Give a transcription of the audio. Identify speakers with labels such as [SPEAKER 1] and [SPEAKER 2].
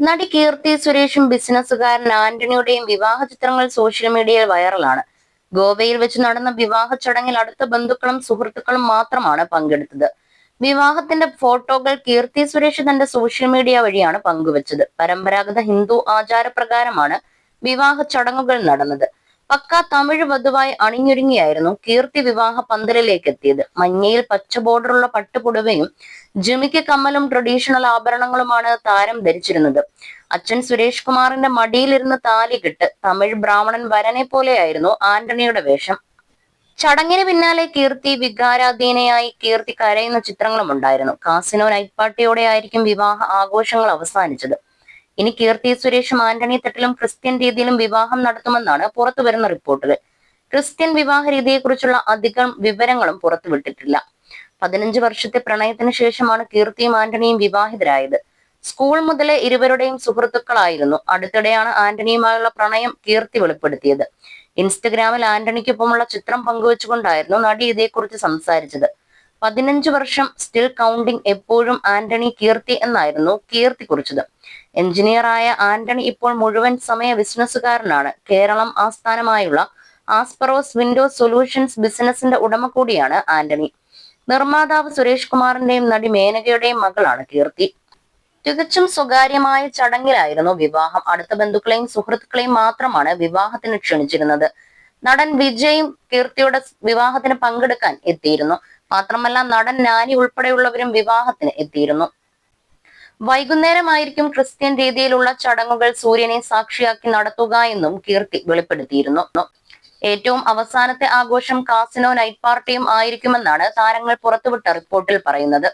[SPEAKER 1] നടി കീർത്തി സുരേഷും ബിസിനസ്സുകാരൻ ആന്റണിയുടെയും വിവാഹ ചിത്രങ്ങൾ സോഷ്യൽ മീഡിയയിൽ വൈറലാണ്. ഗോവയിൽ വെച്ച് നടന്ന വിവാഹ ചടങ്ങിൽ അടുത്ത ബന്ധുക്കളും സുഹൃത്തുക്കളും മാത്രമാണ് പങ്കെടുത്തത്. വിവാഹത്തിന്റെ ഫോട്ടോകൾ കീർത്തി സുരേഷ് തന്റെ സോഷ്യൽ മീഡിയ വഴിയാണ് പങ്കുവച്ചത്. പരമ്പരാഗത ഹിന്ദു ആചാരപ്രകാരമാണ് വിവാഹ ചടങ്ങുകൾ നടന്നത്. പക്ക തമിഴ് വധുവായി അണിഞ്ഞൊരുങ്ങിയായിരുന്നു കീർത്തി വിവാഹ പന്തലിലേക്ക് എത്തിയത് മഞ്ഞയിൽ പച്ച ബോർഡറുള്ള പട്ടുപുടവയും ജിമിക്ക് കമ്മലും ട്രഡീഷണൽ ആഭരണങ്ങളുമാണ് താരം ധരിച്ചിരുന്നത്. അച്ഛൻ സുരേഷ് കുമാറിന്റെ മടിയിലിരുന്ന് താലി കെട്ട് തമിഴ് ബ്രാഹ്മണൻ വരനെ പോലെയായിരുന്നു ആന്റണിയുടെ വേഷം. ചടങ്ങിന് പിന്നാലെ കീർത്തി വികാരാധീനയായി കീർത്തി കരയുന്ന ചിത്രങ്ങളും ഉണ്ടായിരുന്നു കാസിനോ നൈറ്റ് പാർട്ടിയോടെ ആയിരിക്കും വിവാഹ ആഘോഷങ്ങൾ അവസാനിച്ചത്. ഇനി കീർത്തി സുരേഷും ആന്റണി തട്ടിലും ക്രിസ്ത്യൻ രീതിയിലും വിവാഹം നടത്തുമെന്നാണ് പുറത്തുവരുന്ന റിപ്പോർട്ടുകൾ. ക്രിസ്ത്യൻ വിവാഹ രീതിയെക്കുറിച്ചുള്ള അധികം വിവരങ്ങളും പുറത്തുവിട്ടിട്ടില്ല. പതിനഞ്ച് വർഷത്തെ പ്രണയത്തിന് ശേഷമാണ് കീർത്തിയും ആന്റണിയും വിവാഹിതരായത്. സ്കൂൾ മുതലേ ഇരുവരുടെയും സുഹൃത്തുക്കളായിരുന്നു. അടുത്തിടെയാണ് ആന്റണിയുമായുള്ള പ്രണയം കീർത്തി വെളിപ്പെടുത്തിയത്. ഇൻസ്റ്റഗ്രാമിൽ ആന്റണിക്കൊപ്പമുള്ള ചിത്രം പങ്കുവച്ചുകൊണ്ടായിരുന്നു നടി ഇതേക്കുറിച്ച് സംസാരിച്ചത്. പതിനഞ്ച് വർഷം സ്റ്റിൽ കൗണ്ടിംഗ് എപ്പോഴും ആന്റണി കീർത്തി എന്നായിരുന്നു കീർത്തി കുറിച്ചത് എഞ്ചിനീയറായ ആന്റണി ഇപ്പോൾ മുഴുവൻ സമയ ബിസിനസ്സുകാരനാണ്. കേരളം ആസ്ഥാനമായുള്ള ആസ്പറോസ് വിൻഡോ സൊല്യൂഷൻസ് ബിസിനസിന്റെ ഉടമ കൂടിയാണ് ആന്റണി. നിർമ്മാതാവ് സുരേഷ് കുമാറിന്റെയും നടി മേനകയുടെയും മകളാണ് കീർത്തി. തികച്ചും സ്വകാര്യമായ ചടങ്ങിലായിരുന്നു വിവാഹം. അടുത്ത ബന്ധുക്കളെയും സുഹൃത്തുക്കളെയും മാത്രമാണ് വിവാഹത്തിന് ക്ഷണിച്ചിരുന്നത്. നടൻ വിജയും കീർത്തിയുടെ വിവാഹത്തിന് പങ്കെടുക്കാൻ എത്തിയിരുന്നു. മാത്രമല്ല നടൻ നാനി ഉൾപ്പെടെയുള്ളവരും വിവാഹത്തിന് എത്തിയിരുന്നു. വൈകുന്നേരമായിരിക്കും ക്രിസ്ത്യൻ രീതിയിലുള്ള ചടങ്ങുകൾ സൂര്യനെ സാക്ഷിയാക്കി നടത്തുക എന്നും കീർത്തി വെളിപ്പെടുത്തിയിരുന്നു. ഏറ്റവും അവസാനത്തെ ആഘോഷം കാസിനോ നൈറ്റ് പാർട്ടിയും ആയിരിക്കുമെന്നാണ് താരങ്ങൾ പുറത്തുവിട്ട റിപ്പോർട്ടിൽ പറയുന്നത്.